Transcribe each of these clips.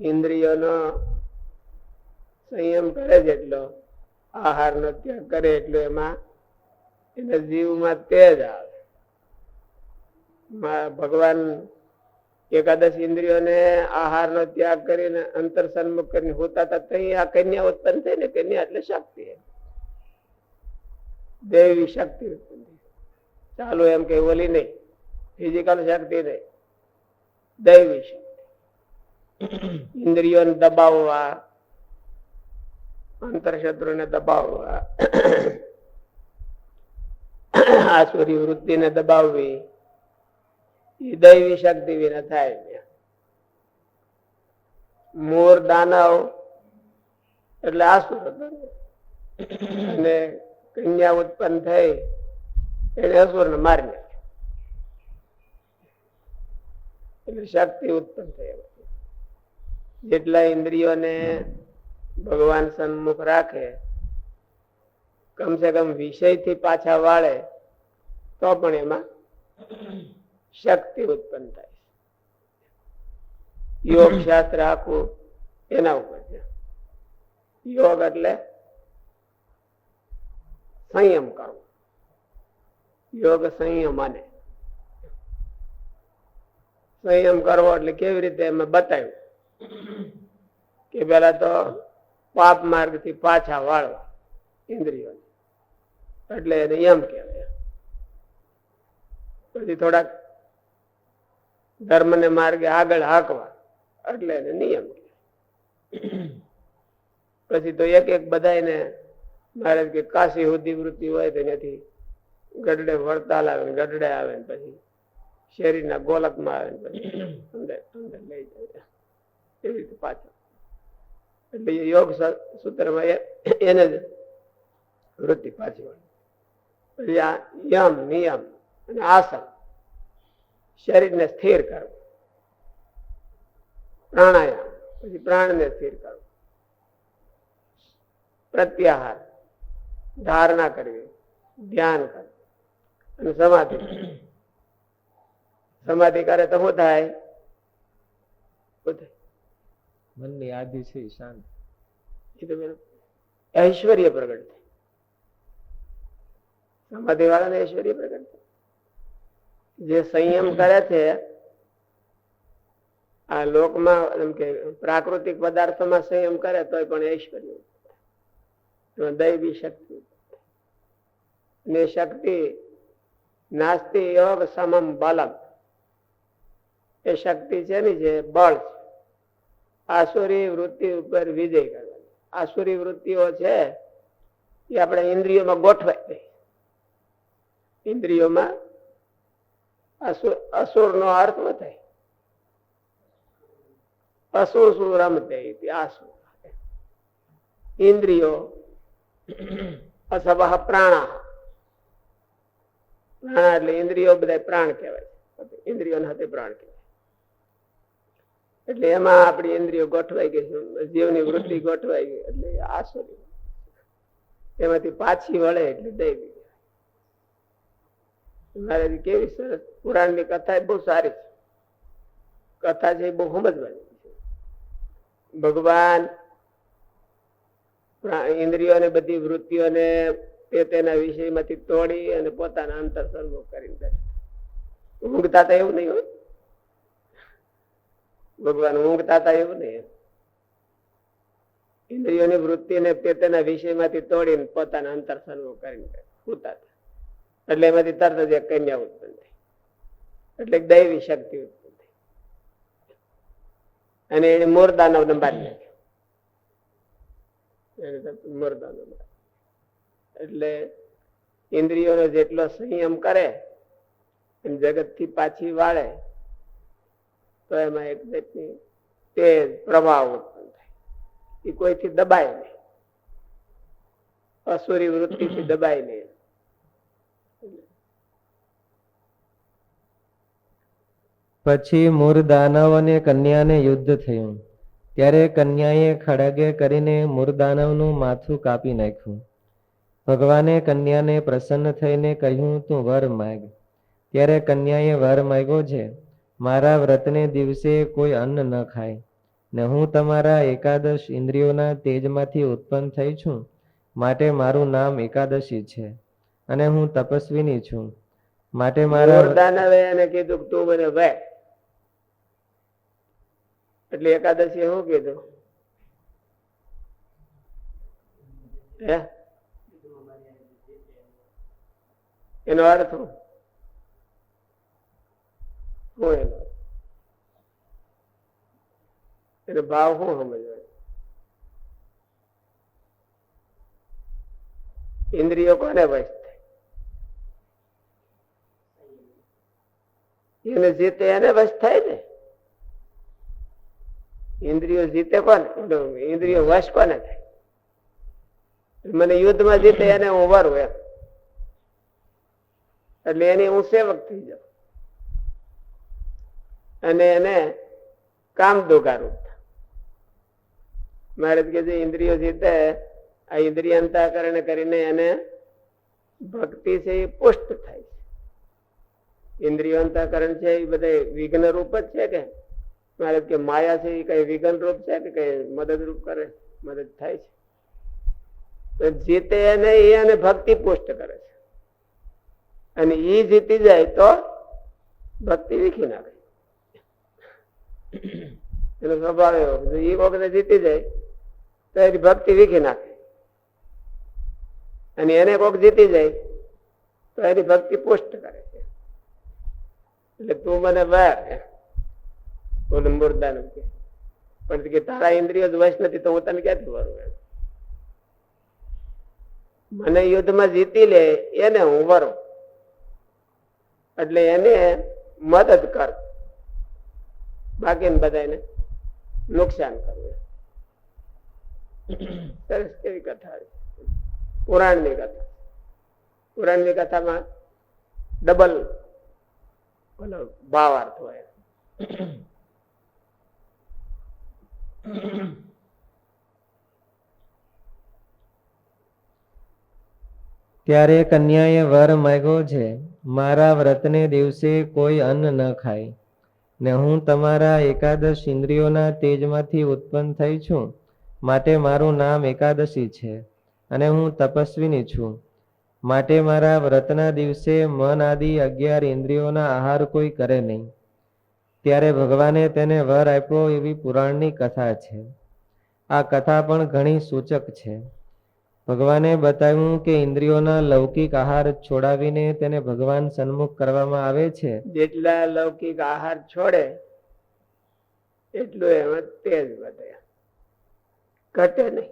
ઇન્દ્રિયોનો સંયમ કરે જેટલો આહારનો ત્યાગ કરે એટલો એમાં, એને જીવમાં તેજ આવે. ભગવાન એકાદશ ઇન્દ્રિયોને આહારનો ત્યાગ કરીને અંતર સન્મુખ કરીને હોતા હતા ત્યાં આ કન્યા ઉત્પન્ન થઈ ને કન્યા એટલે શક્તિ દેવી શક્તિ ચાલુ એમ કે ઓલી નહીં ફિઝિકલ શક્તિ નહીં, દૈવી શક્તિ. ઇન્દ્રિયોને દબાવવા અંતરશત્રુને દબાવવા આસુરી વૃત્તિને દબાવવી એ દૈવી શક્તિ વિના થાય મોર દાનવ એટલે આસુર અને કન્યા ઉત્પન્ન થઈ એને અસુર ને મારી નાખ્યો એટલે શક્તિ ઉત્પન્ન થઈ. જેટલા ઇન્દ્રિયોને ભગવાન સન્મુખ રાખે કમસે કમ વિષયથી પાછા વાળે, તો પણ એમાં શક્તિ ઉત્પન્ન થાય યોગ શાસ્ત્ર આખું એના ઉપર યોગ એટલે સંયમ કરવો. યોગ સંયમ અને. સંયમ કરવો એટલે કેવી રીતે એમાં બતાવ્યું? કે પેલા તો પાપ માર્ગથી પાછા વાળવા ઇન્દ્રિયો એટલે એને એમ કહેવાય. પછી થોડાક ધર્મ ને માર્ગે આગળ હાંકવા. એટલે એને નિયમ પછી તો એક એક બધાને મારે કે કાશી સુધી વૃત્તિ હોય તો એનાથી ગઢડે વડતાલ આવે ને ગઢડે આવે ને પછી શેરીના ગોલકમાં આવે ને પછી અંદર અંદર લઈ જાય. એવી રીતે પાછો એટલે યોગ સૂત્રમાં એને જ વૃત્તિ પાછી વળે યમ નિયમ અને આસન શરીરને સ્થિર કરવું. પ્રાણાયામ પછી પ્રાણને સ્થિર કરવું. પ્રત્યાહાર ધારણા કરવી ધ્યાન કરવું અને સમાધિ સમાધિ કરે તો શું થાય? શું થાય? મનની આદિ છે ઈ શાંત એ તો પેલું ઐશ્વર્ય પ્રગટ થાય સમાધિ વાળાને ઐશ્વર્ય પ્રગટ થાય જે સંયમ કરે છે આ લોકમાં એમ કે પ્રાકૃતિક પદાર્થોમાં સંયમ કરે તોય પણ ઐશ્વર્ય એમાં દૈવી શક્તિ ને શક્તિ નાસ્તિ યોગ સમમ બલમ એ શક્તિ છે ને જે બળ છે આસુરી વૃત્તિ ઉપર વિજય કરવાની. આસુરી વૃત્તિઓ છે એ આપણે ઇન્દ્રિયોમાં ગોઠવાય ગઈ ઇન્દ્રિયોમાં અસુર અસુર નો અર્થ શું થાય. અસુર શું રમતે ઇતિ આસુર. ઇન્દ્રિયો અસવહ પ્રાણા. પ્રાણા એટલે ઇન્દ્રિયો બધા પ્રાણ કહેવાય છે. ઇન્દ્રિયો હાથે પ્રાણ કહેવાય. એટલે એમાં આપણી ઇન્દ્રિયો ગોઠવાઈ ગઈ જીવની વૃત્તિ ગોઠવાઈ ગઈ. એટલે એ એમાંથી પાછી વળે એટલે દૈવી મારે કેવી સરસ પુરાણની કથા બહુ સારી છે. કથા છે બહુ સમજવાની છે. ભગવાન ઇન્દ્રિયો ઇન્દ્રિયોને બધી વૃત્તિઓને તે તેના વિષયમાંથી તોડી અને પોતાના અંતર સર્વો કરીને બેઠા. ઊંઘતા તો એવું નહીં હોય. ભગવાન ઊંઘતા હતા એવું નહીં ઇન્દ્રિયોની વૃત્તિને તે તેના વિષયમાંથી તોડીને પોતાના અંતર સર્વો કરીને સૂતા હતા. એટલે એમાંથી તરત જ એક કન્યા ઉત્પન્ન થઈ. એટલે દૈવી શક્તિ ઉત્પન્ન થઈ. અને એને મોરદાનવ ને મારી નાખ્યો મોરદાનવ એટલે ઇન્દ્રિયોનો જેટલો સંયમ કરે જગતથી પાછી વાળે તો એમાં એક જાતની તેજ પ્રભાવ ઉત્પન્ન થાય. એ કોઈથી દબાય નહીં. અસુરી વૃત્તિથી દબાય નહીં. પછી મૂર દાનવ અને કન્યાને યુદ્ધ થયું. ત્યારે કન્યાએ ખડગે કરીને મૂર દાનવનું માથું કાપી નાખ્યું. ભગવાને કન્યાને પ્રસન્ન થઈને કહ્યું, તું વર માગ ત્યારે કન્યાએ વર માગ્યો છે મારા વ્રતને દિવસે કોઈ અન્ન ન ખાય. ને હું તમારા એકાદશ ઇન્દ્રિયોના તેજમાંથી ઉત્પન્ન થઈ છું. માટે મારું નામ એકાદશી છે. અને હું તપસ્વીની છું. માટે મારા કીધું એટલે એકાદશી શું કીધું? એનો અર્થ શું? શું એનો એનો ભાવ શું સમજવાનો ઇન્દ્રિયો કોને વશ થાય એને જીતે એને વશ થાય ને ઇન્દ્રિયો જીતે કોને ઓલું ઇન્દ્રિયો વશ કોને થાય મને યુદ્ધમાં જીતે એને હું વરું એમ એટલે એની હું સેવક થઈ જાઉં અને એને કામ દોગારું મારે કે જે ઇન્દ્રિયો જીતે, આ ઇન્દ્રિય અંતાકરણ કરીને એને ભક્તિ છે એ પુષ્ટ થાય છે. ઇન્દ્રિયો અંતઃકરણ છે એ બધા વિઘ્ન રૂપ જ છે કે? મારે કે માયા છે એ કઈ વિઘ્ન રૂપ છે કે કઈ મદદરૂપ કરે, મદદ થાય છે? તો જીતે એને એ અને ભક્તિ પુષ્ટ કરે છે. અને એ જીતી જાય તો ભક્તિ વીખી નાખે એનો સ્વભાવ એવો એ વખતે જીતી જાય, તો એની ભક્તિ વીખી નાખે. અને એને કોક જીતી જાય, તો એની ભક્તિ પુષ્ટ કરે છે. એટલે તું મને વાર બોલું મુર્દાનું કે. પણ કે તારા ઇન્દ્રિયો જ વશ નથી, તો હું તને ક્યાંથી વરું મને યુદ્ધમાં જીતી લે, એને હું વરું. એટલે એને મદદ કર. બાકીને બધાને નુકસાન કરવું. સરસ કેવી કથા પુરાણની કથા. પુરાણની કથામાં ડબલ ભાવાર્થ હોય. ત્યારે કન્યાએ વર માગ્યો છે, મારા વ્રતને દિવસે કોઈ અન્ન ન ખાય. ને હું તમારા એકાદશ ઇન્દ્રિયોના તેજમાંથી ઉત્પન્ન થઈ છું, માટે મારું નામ એકાદશી છે અને હું તપસ્વીની છું. માટે મારા વ્રતના દિવસે મન આદિ અગિયાર ઇન્દ્રિયોના આહાર કોઈ કરે નહીં. ત્યારે ભગવાને તેને વર આપ્યો એવી પુરાણની કથા છે. આ કથા પણ ઘણી સૂચક છે. ભગવાને બતાવ્યું કે ઇન્દ્રિયોના લૌકિક આહાર છોડાવીને તેને ભગવાન સન્મુખ કરવામાં આવે છે. જેટલા લૌકિક આહાર છોડે, એટલું એમાં તેજ વધે. ઘટે નહીં.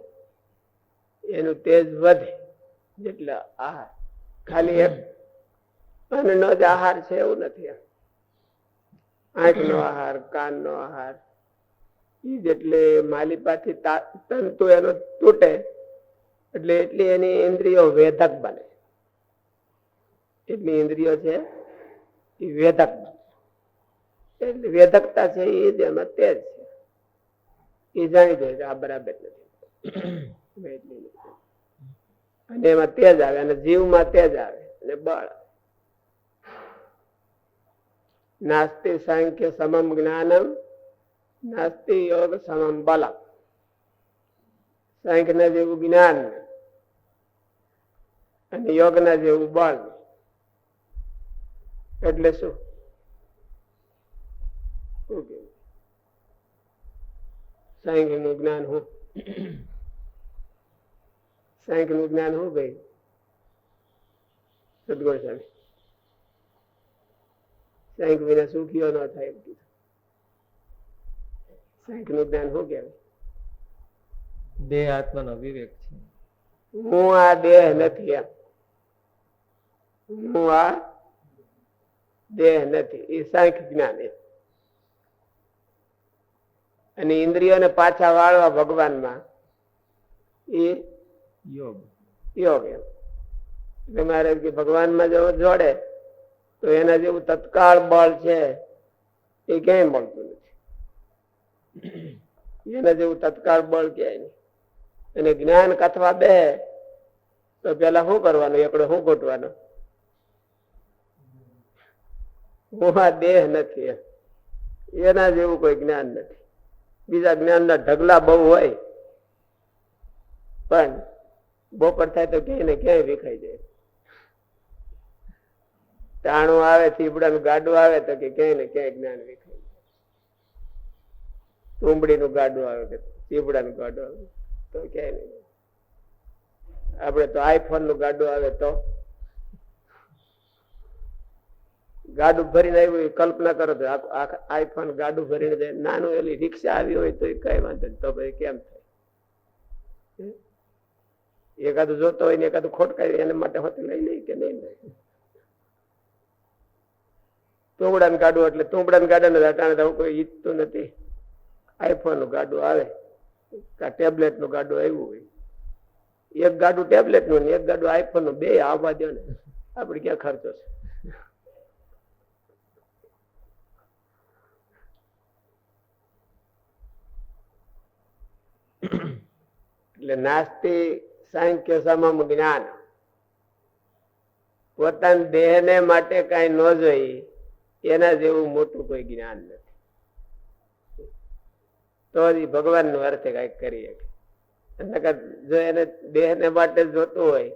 એનું તેજ વધે જેટલા આહાર. ખાલી એમ. અન્નનો જ આહાર છે એવું નથી આંખનો આહાર, કાનનો આહાર એ જેટલે માલિપાથી તંતુ એનો તૂટે એટલે એટલી એની ઇન્દ્રિયો વેધક બને. એટલી ઇન્દ્રિયો છે, એ વેધક એટલે વેધકતા છે એ જ એમાં તેજ છે. એ જાણી જાય આ બરાબર નથી. અને એમાં તેજ આવે, અને જીવમાં તેજ આવે, અને બળ. નાસ્તિ સાંખ્ય સમમ જ્ઞાનમ, નાસ્તિ યોગ સમમ બલમ. સાંખ્યના જેવું જ્ઞાન નહીં. અને યોગ ના જેવું બળ એટલે શું? શું કેવું નું જ્ઞાન હું? નું જ્ઞાન હું ભાઈ? સદગુણ સ્વામી સાંખ્ય વિના કયો ન થાય એમ કીધું. નું જ્ઞાન શું કહેવાય? દેહ આત્માનો વિવેક છે. હું આ દેહ નથી એમ હું આ દેહ નથી. એ સાંખ્ય જ્ઞાન અને ઇન્દ્રિયોને પાછા વાળવા ભગવાનમાં એ યોગ. યોગ એમ. એટલે મારે કે ભગવાનમાં જો જોડે તો એના જેવું તત્કાળ બળ છે એ ક્યાંય મળતું નથી. એના જેવું તત્કાળ બળ ક્યાંય નહીં. અને જ્ઞાન કથવા બે તો પેલા શું કરવાનું? એકડો શું ગોટવાનો આ દેહ નથી એના જેવું કોઈ જ્ઞાન નથી. બીજા જ્ઞાનના ઢગલા બહુ હોય, પણ બપોર થાય તો ક્યાંય ને ક્યાંય વિખાઈ જાય. ટાણું આવે, ચીબડાનું ગાડું આવે તો કે ક્યાંય ને ક્યાંય જ્ઞાન વિખાઈ જાય. તુંબડીનું ગાડું આવે કે ચીબડાનું ગાડું આવે તો ક્યાંય નહીં. આપણે તો આઈફોનનું ગાડું આવે તો ગાડું ભરીને આવ્યું હોય, કલ્પના કરો તો આઈફોન ગાડું ભરીને જાય, નાનું એલી રિક્ષા આવી હોય તો કઈ વાંધો નહીં. તો ભાઈ કેમ થાય? એકાદું જોતો હોય ને એકાદું ખોટકાય એના માટે હોતે લઈ લઈ કે નહીં લઈ તુંબડાનું ગાડું એટલે તુંબડાનું ગાડા ને અટાણે કોઈ ઈચ્છતું નથી. આઈફોનનું ગાડું આવે. ટેબ્લેટનું ગાડું આવ્યું હોય. એક ગાડું ટેબ્લેટનું ને એક ગાડું આઈફોનનું બે આવવા દો ને. આપડે ક્યાં ખર્ચો છે? એટલે નાસ્તિ સાંખ્ય સમમ જ્ઞાન. પોતાના દેહને માટે કઈ ન જોઈ, એના જેવું મોટું કોઈ જ્ઞાન નથી. તો જ ભગવાનનો અર્થે કંઈક કરી શકે. જો એને દેહને માટે જોતું હોય,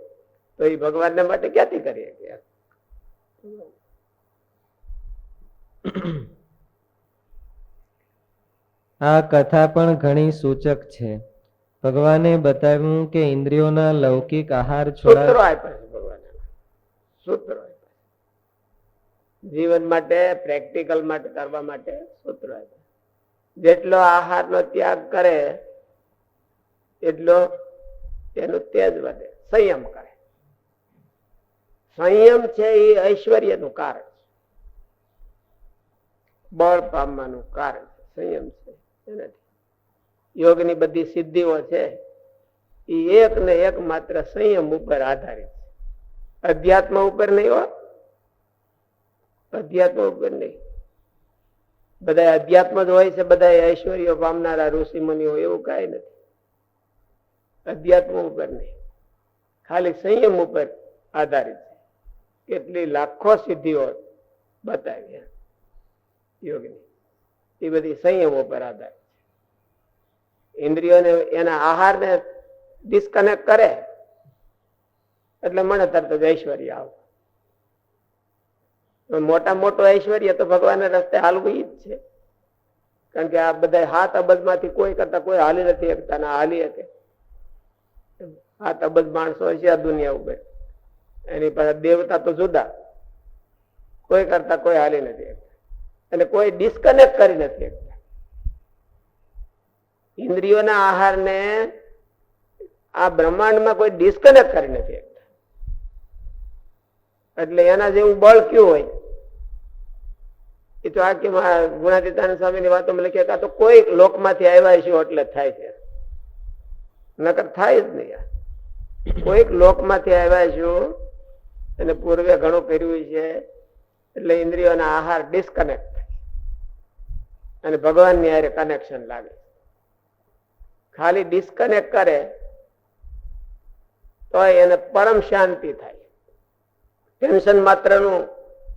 તો એ ભગવાનને માટે ક્યાંથી કરી શકે આ કથા પણ ઘણી સૂચક છે. ભગવાને બતાવ્યું કે ઇન્દ્રિયોના લૌકિક આહાર છોડા ભગવાને. સૂત્રો જીવન માટે પ્રેક્ટિકલ માટે કરવા માટે સૂત્ર જેટલો આહારનો ત્યાગ કરે એટલો તેનું તેજ વધે. સંયમ કરે. સંયમ છે એ ઐશ્વર્યનું કારણ છે. બળ પામવાનું કારણ છે. સંયમ છે. એનાથી યોગની બધી સિદ્ધિઓ છે, એ એક ને એક માત્ર સંયમ ઉપર આધારિત છે. અધ્યાત્મ ઉપર નહીં હો. અધ્યાત્મ ઉપર નહીં. બધા અધ્યાત્મ જ હોય છે બધા ઐશ્વર્ય પામનારા ઋષિ મુનિઓ, એવું કઈ નથી. અધ્યાત્મ ઉપર નહીં. ખાલી સંયમ ઉપર આધારિત છે. કેટલી લાખો સિદ્ધિઓ બતાવી યોગની. એ બધી સંયમ ઉપર આધારિત ઇન્દ્રિયોને એના આહારને ડિસ્કનેક્ટ કરે, એટલે મને તરત જ ઐશ્વર્ય આવે. મોટા મોટો ઐશ્વર્ય તો ભગવાનના રસ્તે હાલવું જ છે. કારણ કે આ બધા હાથ અબજમાંથી કોઈ કરતા કોઈ હાલી નથી શકતા ના હાલી શકે. હાથ અબજ માણસો છે આ દુનિયા ઉપર. એની પાસે દેવતા તો જુદા. કોઈ કરતા કોઈ હાલી નથી અને કોઈ ડિસ્કનેક્ટ કરી નથી શકતા. ઇન્દ્રિયોના આહારને આ બ્રહ્માંડમાં કોઈ ડિસ્કનેક્ટ કરી નથી એટલે એના જેવું બળ કયું હોય? એ તો આ કે ગુણાતીતાન સ્વામીની વાતોમાં લખ્યા કે આ તો કોઈ લોકમાંથી આવ્યા છે એટલે થાય છે. નકર થાય જ નહીં કોઈક કોઈક લોકમાંથી આવ્યા છું અને પૂર્વે ઘણું કર્યું છે, એટલે ઇન્દ્રિયોના આહાર ડિસ્કનેક્ટ અને ભગવાનની હારે કનેક્શન લાગે ખાલી ડિસ્કનેક્ટ કરે તો એને પરમ શાંતિ થાય. ટેન્શન માત્રનું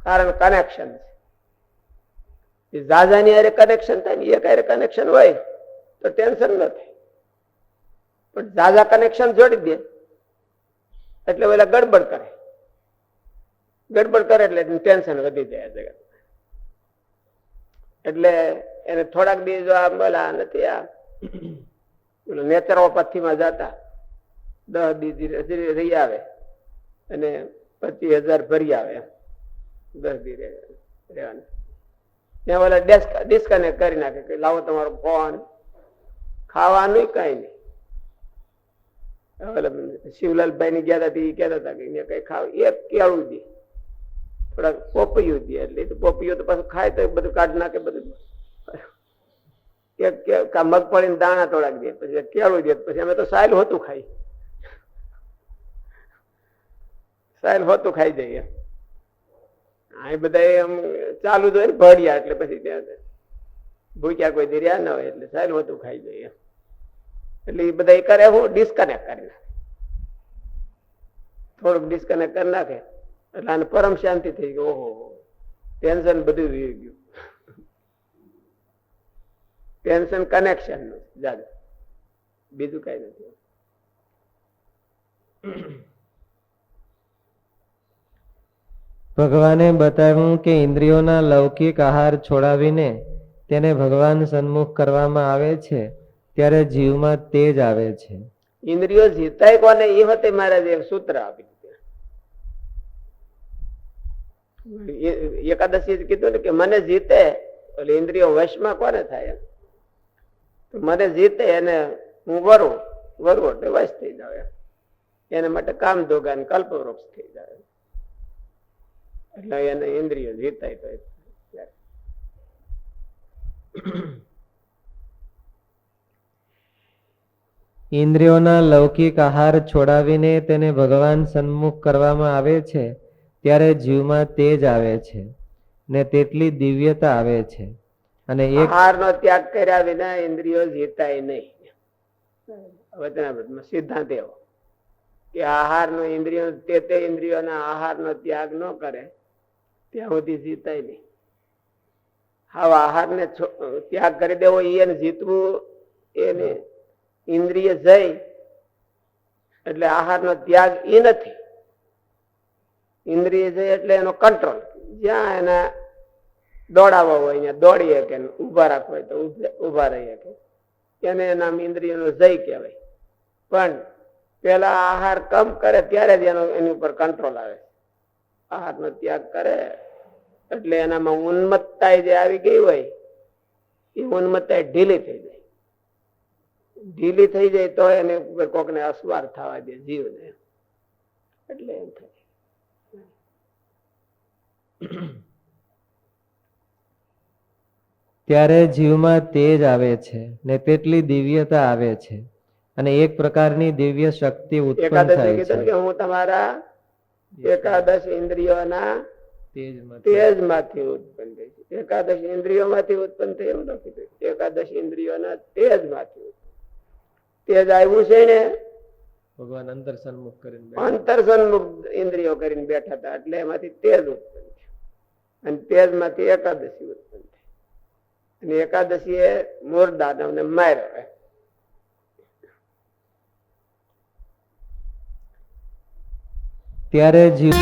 કારણ કનેક્શન છે. જાજાની અરે કનેક્શન થાય ને એક અરે કનેક્શન હોય, તો ટેન્શન ન થાય. પણ ઝાઝા કનેક્શન જોડી દે, એટલે ઓલા ગડબડ કરે. ગડબડ કરે એટલે ટેન્શન વધી જાય જગત. એટલે એને થોડાક દિવસ આ બોલા નથી આ. નેચરોપથીમાં જતા. દસ દિવસ રહી આવે અને પચીસ હજાર ભરી આવે. દસ દિવસ રહેવાનું. ત્યાં ઓલા ડિસ્કનેક્ટ કરી નાખે કે લાવો તમારો ફોન. ખાવાનું કઈ નહીં. ઓલા શિવલાલભાઈ ની ગયા હતા એ કહેતા હતા કે કઈ ખાવ. એક કેળું દે. થોડાક પોપૈયું દે, એટલે પોપૈયું તો પાછું ખાય તો બધું કાઢી નાખે બધું. કે- મગફળી દાણા તોડાવી દે, પછી કેળું દે, પછી અમે તો સાયલ હોતું ખાઈ. સાયલ હોતું ખાઈ જઈએ. આ બધા એમ ચાલુ જ હોય ને ભળ્યા એટલે પછી ત્યાં ભૂખ્યા કોઈ ધીર્યા ના હોય એટલે સાયલ હોતું ખાઈ જઈએ. એટલે એ બધા કરે હું ડિસ્કનેક્ટ કરી નાખે. થોડુંક ડિસ્કનેક્ટ કરી નાખે. એટલે આને પરમ શાંતિ થઈ ગઈ. ઓહો ટેન્શન બધું રહી ગયું. ટેન્શન કનેક્શનનું જાદુ બીજું કઈ નથી. ભગવાને બતાવ્યું કે ઇન્દ્રિયોના લૌકિક આહાર છોડાવીને તેને ભગવાન સન્મુખ કરવામાં આવે છે ત્યારે જીવમાં તેજ આવે છે. ઇન્દ્રિયો જીતાય કોને? એ વખતે મહારાજ એક સૂત્ર આપી એકાદશી કીધું ને કે મને જીતે એટલે ઇન્દ્રિયો વશમાં કોને થાય? મને જીતે એને હું વરું વરું એટલે વશ થઈ જાવ એના માટે કામ ધોગા ને કલ્પવૃક્ષ થઈ જાય એટલે એને ઇન્દ્રિયો જીતાય તો ઇન્દ્રિયોના લૌકિક આહાર છોડાવીને તેને ભગવાન સન્મુખ કરવામાં આવે છે, ત્યારે જીવમાં તેજ આવે છે ને તેટલી દિવ્યતા આવે છે. અને એક આહારનો ત્યાગ કર્યા વિના ઇન્દ્રિયો જીતાય નહીં. સિદ્ધાંત એવો કે આહારનો ઇન્દ્રિયો તે તે ઇન્દ્રિયોના આહારનો ત્યાગ ન કરે, ત્યાં સુધી જીતાય નહીં. હવે આહારને ત્યાગ કરી દેવો એને જીતવું, એને ઇન્દ્રિય જઈ, એટલે આહારનો ત્યાગ એ નથી. ઇન્દ્રિય જઈ એટલે એનો કંટ્રોલ જ્યાં એના દોડાવવા હોય અહીંયા દોડી શકે ઊભા રાખવા હોય તો ઊભા રહી શકે એને એના ઇન્દ્રિયનો જય કહેવાય. પણ પેલા આહાર કમ કરે ત્યારે જ એનો, એની ઉપર કંટ્રોલ આવે. આહારનો ત્યાગ કરે, એટલે એનામાં ઉન્મત્તા જે આવી ગઈ હોય, એ ઉન્મત્તા ઢીલી થઈ જાય. ઢીલી થઈ જાય તો એને ઉપર કોકને અસવાર થવા દે જીવને એટલે એમ થાય. ત્યારે જીવમાં તેજ આવે છે ને તેટલી દિવ્યતા આવે છે. અને એક પ્રકારની દિવ્ય શક્તિ ઉત્પન્ન થાય છે. કે હું તમારા એકાદશ ઇન્દ્રિયોના તેજમાંથી. ઉત્પન્ન થઈ છે. એકાદશ ઇન્દ્રિયો માંથી ઉત્પન્ન થઈ એવું નથી એકાદશ ઇન્દ્રિયોના તેજમાંથી તેજ આવ્યું છે ને? ભગવાન અંતર સન્મુખ કરીને અંતર સન્મુખ ઇન્દ્રિયો કરીને બેઠા હતા. એટલે એમાંથી તેજ ઉત્પન્ન થયું. અને તેજમાંથી એકાદશી ઉત્પન્ન અને એકાદશી એ મોર દાનવ ને માર્યો ત્યારે જીવ